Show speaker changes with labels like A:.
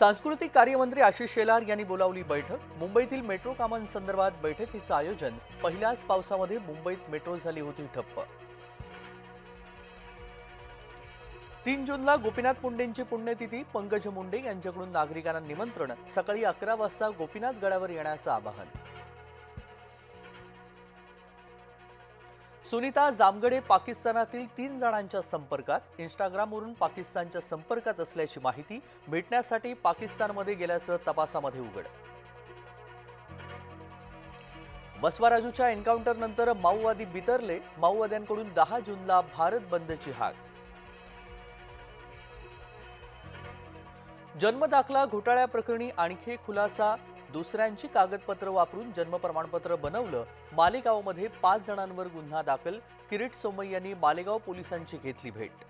A: सांस्कृतिक कार्यमंत्री आशिष शेलार यांनी बोलावली बैठक. मुंबईतील मेट्रो कामांसंदर्भात बैठकीचं आयोजन. पहिल्याच पावसामध्ये मुंबईत मेट्रो झाली होती ठप्प. तीन जूनला गोपीनाथ मुंडेंची पुण्यतिथी. पंकज मुंडे यांच्याकडून नागरिकांना निमंत्रण. सकाळी अकरा वाजता गोपीनाथ गडावर येण्याचं आवाहन. सुनीता जामगडे पाकिस्तानातील तीन जणांच्या संपर्कात. इंस्टाग्रामवरून पाकिस्तानच्या संपर्कात असल्याची माहिती भेटण्यासाठी पाकिस्तानमध्ये गेल्याचं तपासामध्ये उघड. बसवाराजूच्या एन्काउंटरनंतर माओवादी बितरले. माओवाद्यांकडून दहा जूनला भारत बंदची हाक. जन्मदाखला घोटाळ्याप्रकरणी आणखी खुलासा दुसऱ्यांची कागदपत्र वापरून जन्म प्रमाणपत्र बनवलं मालेगावमध्ये पाच जणांवर गुन्हा दाखल किरीट सोमय्यांनी मालेगाव पोलिसांची घेतली भेट.